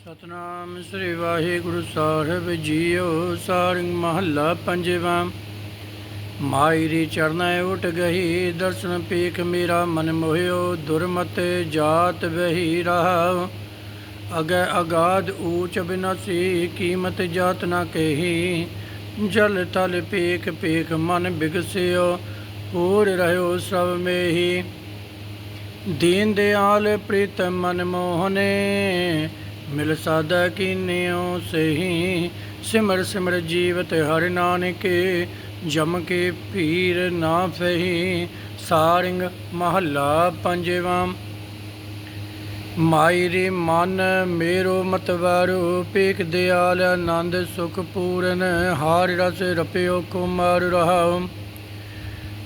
ਸਤਨਾਮ ਸ੍ਰੀ ਵਾਹਿਗੁਰੂ ਸਾਹਿਬ ਜੀਓ, ਸਾਰੰਗ ਮਹੱਲਾ ਪੰਜਵਾਂ। ਮਾਇਰੀ ਚਰਨੈ ਉਟ ਗਈ, ਦਰਸ਼ਨ ਪੀਖ ਮੇਰਾ ਮਨ ਮੋਹਿਓ, ਦੁਰਮਤ ਜਾਤ ਵਹੀ ਰਹਾ ਅਗੈ ਅਗਾਧ ਊਚ ਬਿਨਸੀ, ਕੀਮਤ ਜਾਤ ਨਾ ਕਹੀ। ਜਲ ਤਲ ਪੀਖ ਪੀਖ ਮਨ ਬਿਗਸਿਓ, ਹੋਰ ਰਹਿਓ ਸਭ ਮੇਹੀ। ਦੀਨ ਦਿਆਲ ਪ੍ਰੀਤਮ ਮਨ ਮੋਹਨੇ ਮਿਲ ਸਾਦਾ ਕੀਨਿਓ ਸਹੀ, ਸਿਮਰ ਸਿਮਰ ਜੀਵਤ ਹਰਿ ਨਾਨਕੇ, ਜਮ ਕੇ ਪੀਰ ਨਾ ਫਹੀ, ਸਾਰਿੰਗ ਮਹੱਲਾ ਪੰਜਵਾਂ। ਮਾਇਰੇ ਮਨ ਮੇਰੋ ਮਤਵਾਰੋ ਪੇਖ ਦਿਆਲ ਆਨੰਦ ਸੁਖ ਪੂਰਨ, ਹਾਰ ਰਸ ਰਪਿਓ ਕੁਮਾਰ ਰਹਾਉ।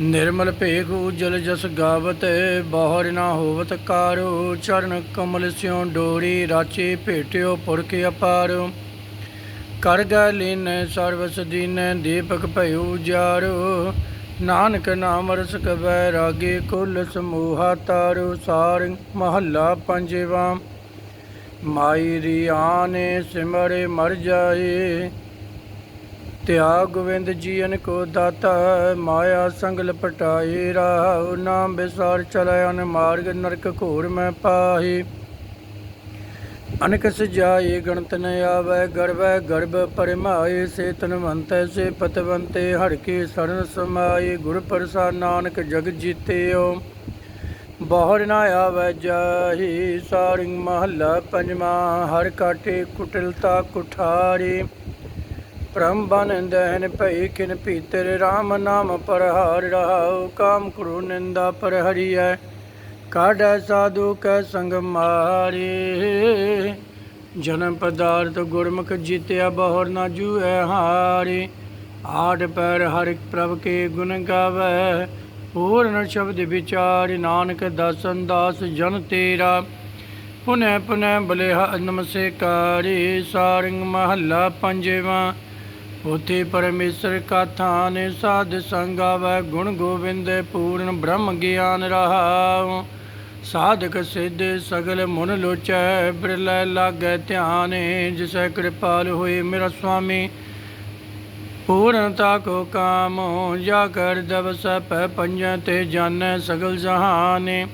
ਨਿਰਮਲ ਭੇਖ ਉਜਲ ਜਸ ਗਾਵਤ, ਬਾਹਰ ਨਾ ਹੋਵਤ ਕਾਰੋ, ਚਰਨ ਕਮਲ ਸਿਉ ਡੋਰੀ, ਰਾਚੇ ਭੇਟਿਓ ਪੁਰਖ ਅਪਾਰੋ। ਕਰ ਗੈ ਲੀਨ ਸਰਵਸ ਦੀਨ, ਦੀਪਕ ਭਇਓ ਜਾਰੋ ਨਾਨਕ ਨਾਮ ਰਸ ਕਬੈ ਰਾਗੇ ਕੁਲ ਸਮੂਹਾ ਤਾਰੋ, ਸਾਰ ਮਹੱਲਾ ਪੰਜਵਾ। ਮਾਈ ਰੀਆਨੇ ਸਿਮਰੇ ਮਰ ਜਾਏ ਤਿਆਗ ਗੋਵਿੰਦ ਜੀਨ ਕੋ ਦਾਤਾ, ਮਾਇਆ ਸੰਗ ਲਪਟਾਏ ਰਾਹੁ ਨਾਮ ਬਿਸਾਰ ਚਲੈ ਅਨ ਮਾਰਗ ਨਰਕ ਘੋਰ ਮੈਂ ਪਾਹੀ। ਅਨਕ ਸਜਾਏ ਗਣਤ ਨ ਆਵੈ, ਗਰਵੈ ਗਰਭ ਪਰਮਾਏ ਸੇ ਤਨਵੰਤੈ ਸੇ ਪਤਵੰਤੇ ਹਰ ਕੇ ਸਰਨ ਸਮਾਏ ਗੁਰ ਪ੍ਰਸਾਦ ਨਾਨਕ ਜਗ ਜੀਤਿਓ। ਬਾਹਰ ਨਾ ਆਵੈ ਜਾਹੀ, ਸਾਰਿੰਗ ਮਹੱਲਾ ਪੰਜਵਾਂ, ਹਰ ਕਾਟੇ ਕੁਟਲਤਾ ਕੁਠਾਰੀ। ਪ੍ਰਮ ਬਨ ਦਹਿਨ ਭਈ ਕਿਨ ਪੀਤਰ RAM ਨਾਮ ਪਰ ਹਾਰ ਰਹਾਉ, ਕਾਮ ਕਰੁ ਨਿੰਦਾ ਪਰ ਹਰੀਐ। ਕਾਢੈ ਸਾਧੂ ਕੈ ਸੰਗ ਮਾਰੇ। ਜਨਮ ਪਦਾਰਥ ਗੁਰਮੁਖ ਜੀਤਿਆ ਬਹੁਰ ਨਾ ਜੂਐ ਹਾਰੇ। ਆਠ ਪੈਰ ਹਰਿ ਪ੍ਰਭ ਕੇ ਗੁਣ ਗਾਵੈ। ਪੂਰਨ ਸ਼ਬਦ ਵਿਚਾਰ ਨਾਨਕ ਦਸਨ ਦਾਸ ਜਨ ਤੇਰਾ। ਪੁਨੈ ਪੁਨੈ ਬਲਿਹਾ ਨਮਸਕਾਰੀ ਸਾਰੰਗ ਮਹੱਲਾ ਪੰਜਵਾਂ। ਉਥੇ ਪਰਮੇਸ਼ਰ ਕਾ ਥਾਨ ਸਾਧ ਸੰਗਾਵੈ ਗੁਣ ਗੋਬਿੰਦ ਪੂਰਨ ਬ੍ਰਹਮ ਗਿਆਨ ਰਹਾਉ। ਸਾਧਕ ਸਿੱਧ ਸਗਲ ਮਨ ਲੋਚੈ, ਬਿਰਲੇ ਲਾਗੈ ਧਿਆਨ, ਜਿਸੈ ਕਿਰਪਾਲ ਹੋਏ ਮੇਰਾ ਸੁਆਮੀ। ਪੂਰਨਤਾ ਕੋ ਕਾਮ, ਜਾ ਕਰ ਦਵਸ ਪੈ ਪੰਜਾ ਤੇ ਜਾਣੈ ਸਗਲ ਜਹਾਨੇ।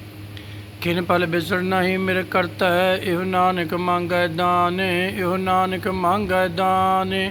ਕਿਨ ਪਲ ਬਿਸਰ ਨਹੀਂ ਮੇਰੇ ਕਰਤਾ, ਇਹੋ ਨਾਨਕ ਮੰਗੈ ਦਾਨ, ਇਹੋ ਨਾਨਕ ਮੰਗੈ ਦਾਨ।